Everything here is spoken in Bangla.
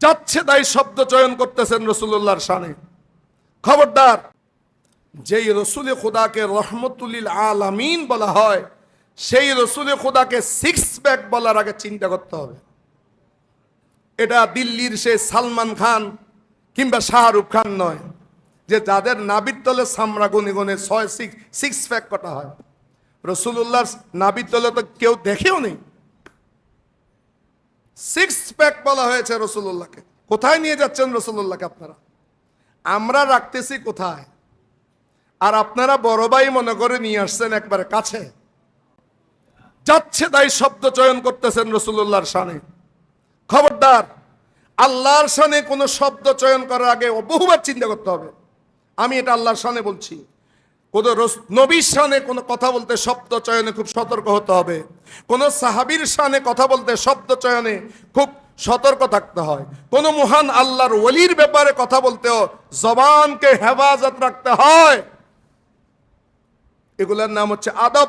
যাচ্ছে তাই শব্দ চয়ন করতেছেন রসুল্লাহর শানে। খবরদার, যেই রসুলে খুদাকে রহমতুল্লিল আলামিন বলা হয়, সেই রসুলে খুদাকে সিক্স প্যাক বলার আগে চিন্তা করতে হবে। এটা দিল্লির সে সালমান খান কিংবা শাহরুখ খান নয়, যে যাদের নাবির তলে সামরা গুনে গুনে ছয় সিক্স সিক্স প্যাক কটা হয়। রসুল্লাহর নাবির তলে তো কেউ দেখেও নেই। সিক্স প্যাক বলা হয়েছে রসুল্লাহকে। কোথায় নিয়ে যাচ্ছেন রসুল্লাহকে আপনারা? আমরা রাখতেছি কোথায়? আর আপনারা বড় ভাই মনে করে নিয়ে আসছেন একবারে কাছে। যাচ্ছে তাই শব্দ চয়ন করতেছেন রসুল্লাহর শানে খবরদার, আল্লাহর শানে কোনো শব্দ চয়ন করার আগে বহুবার চিন্তা করতে হবে। আমি এটা আল্লাহর শানে বলছি। কোন নবীর শানে কোনো কথা বলতে শব্দ চয়নে খুব সতর্ক হতে হবে। কোন সাহাবির শানে কথা বলতে শব্দ চয়নে খুব সতর্ক থাকতে হয়। কোন মহান আল্লাহর ওলির ব্যাপারে কথা বলতেও জবানকে হেফাজত রাখতে হয়। এগুলোর নাম হচ্ছে আদব।